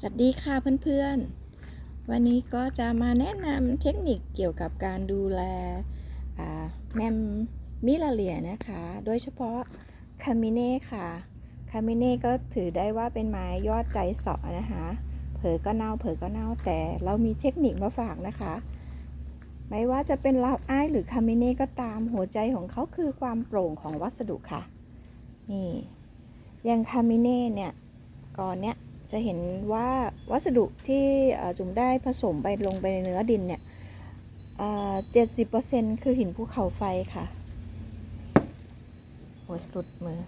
สวัสดีค่ะเพื่อนๆ วันนี้ก็จะมาแนะนำเทคนิคเกี่ยวกับการดูแลแมมมิลาเลียนะคะ โดยเฉพาะคามิเน่ค่ะคามิเน่ก็ถือได้ว่าเป็นไม้ยอดใจเสาะนะคะ เผลอก็เน่าเผลอก็เน่าแต่เรามีเทคนิคมาฝากนะคะ ไม่ว่าจะเป็นลาวอ้ายหรือคามิเน่ก็ตามหัวใจของเขาคือความโปร่งของวัสดุค่ะ นี่อย่างคามิเน่เนี่ยก่อนเนี้ย จะเห็นว่าวัสดุที่จุ๋มได้ผสมไปลงไปในเนื้อดินเนี่ยเจ็ดสิบเปอร์เซ็นคือหินภูเขาไฟค่ะโอ้ยหลุดมือ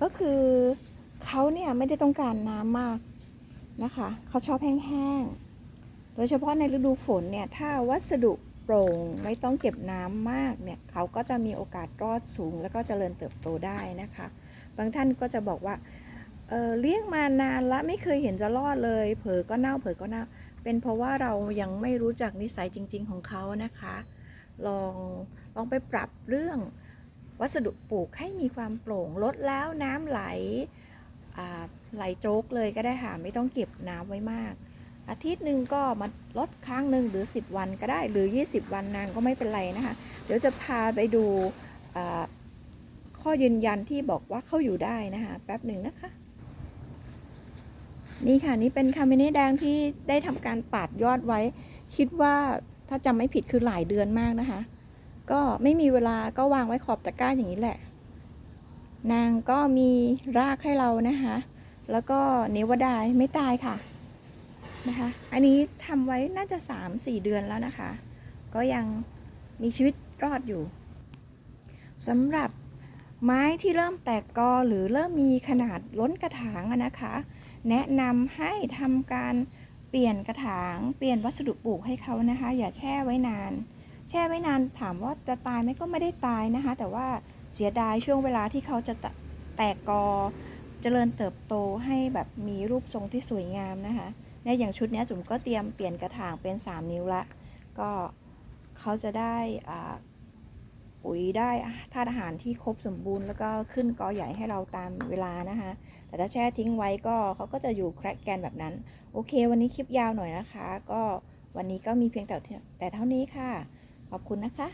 ก็คือเขาเนี่ยไม่ได้ต้องการน้ำมากนะคะ เขาชอบแห้งๆ โดยเฉพาะในฤดูฝนเนี่ย ถ้าวัสดุโปร่งไม่ต้องเก็บน้ำมากเนี่ย เขาก็จะมีโอกาสรอดสูงแล้วก็เจริญเติบโตได้นะคะ บางท่านก็จะบอกว่า เเลี้ยงมานานละไม่เคยเห็นจะรอดเลย เผลอก็เน่าเผลอก็เน่า เป็นเพราะว่าเรายังไม่รู้จักนิสัยจริง ๆ ของเขานะคะ ลองลองไปปรับเรื่องวัสดุปลูกให้มีความโปร่งลดแล้วน้ำไหลไหลโจกเลยก็ได้ค่ะ ไม่ต้องเก็บน้ำไว้มาก อาทิตย์หนึ่งก็มาลดครั้งหนึ่งหรือ 10 วันก็ได้หรือ 20 วันนางก็ไม่เป็นไรนะคะ เดี๋ยวจะพาไปดูข้อยืนยันที่บอกว่าเขาอยู่ได้นะคะ แป๊บหนึ่งนะคะ นี่ค่ะนี่เป็นคาเมเน่แดงที่ได้ทำการปาดยอดไว้ คิดว่าถ้าจำไม่ผิดคือหลายเดือนมากนะคะ ก็ไม่มีเวลาก็วางไว้ขอบตะกร้าอย่างนี้แหละ นางก็มีรากให้เรานะคะ แล้วก็เนวดายไม่ตายค่ะนะคะ อันนี้ทำไว้น่าจะ 3-4 เดือนแล้วนะคะ ก็ยังมีชีวิตรอดอยู่สำหรับไม้ที่เริ่มแตกกอหรือเริ่มมีขนาดล้นกระถางนะคะ แนะนำให้ทำการเปลี่ยนกระถาง เปลี่ยนวัสดุปลูกให้เขานะคะ อย่าแช่ไว้นาน แช่ไว้นานถามว่าจะตายไหมก็ไม่ได้ตายนะคะ แต่ว่าเสียดายช่วงเวลาที่เขาจะแตกกอเจริญเติบโตให้แบบมีรูปทรงที่สวยงามนะคะในอย่างชุดนี้ยจุ๋มก็เตรียมเปลี่ยนกระถางเป็น 3 นิ้วละ ก็เขาจะได้อ่า ยได้ธาตุอาหารที่ครบสมบูรณ์แล้วก็ขึ้นกอใหญ่ให้เราตามเวลานะคะ แต่ถ้าแช่ทิ้งไว้ก็เขาก็จะอยู่แครกแกนแบบนั้น โอเค วันนี้คลิปยาวหน่อยนะคะ ก็วันนี้ก็มีเพียงแต่แต่เท่านี้ค่ะ ขอบคุณนะคะ